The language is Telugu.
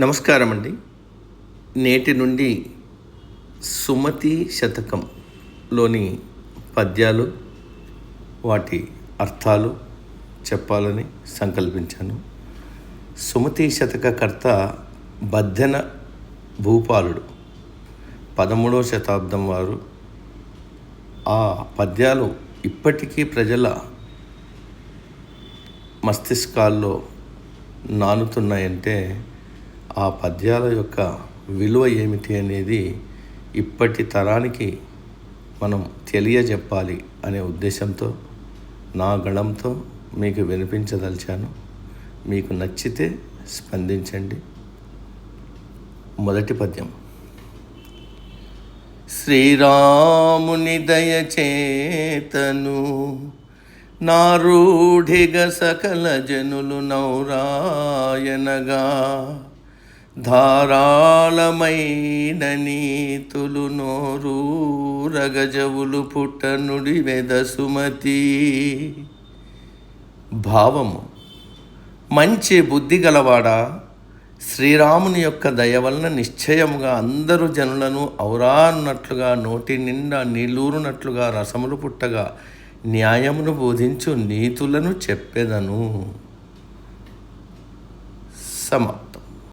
నమస్కారం అండి నేటి నుండి సుమతి శతకంలోని పద్యాలు వాటి అర్థాలు చెప్పాలని సంకల్పించాను. సుమతి శతక కర్త బద్దెన భూపాలుడు. పదమూడవ శతాబ్దం వారు ఆ పద్యాలు ఇప్పటికీ ప్రజల మస్తిష్కాల్లో నానుతున్నాయంటే ఆ పద్యాల యొక్క విలువ ఏమిటి అనేది ఇప్పటి తరానికి మనం తెలియజెప్పాలి అనే ఉద్దేశంతో నా గళంతో మీకు వినిపించదలిచాను. మీకు నచ్చితే స్పందించండి. మొదటి పద్యం. శ్రీరాముని దయచేతను నారూఢిగ సకల జనులు నౌరాయనగా ధారాళమైన నీతులు నోరు రగజవులు పుట్టనుడి మెదసుమతి భావము. మంచి బుద్ధి గలవాడా? శ్రీరాముని యొక్క దయ వలన నిశ్చయముగా అందరు జనులను ఔరానున్నట్లుగా నోటి నిండా నీళ్ళూరునట్లుగా రసములు పుట్టగా న్యాయమును బోధించు నీతులను చెప్పెదను. సమ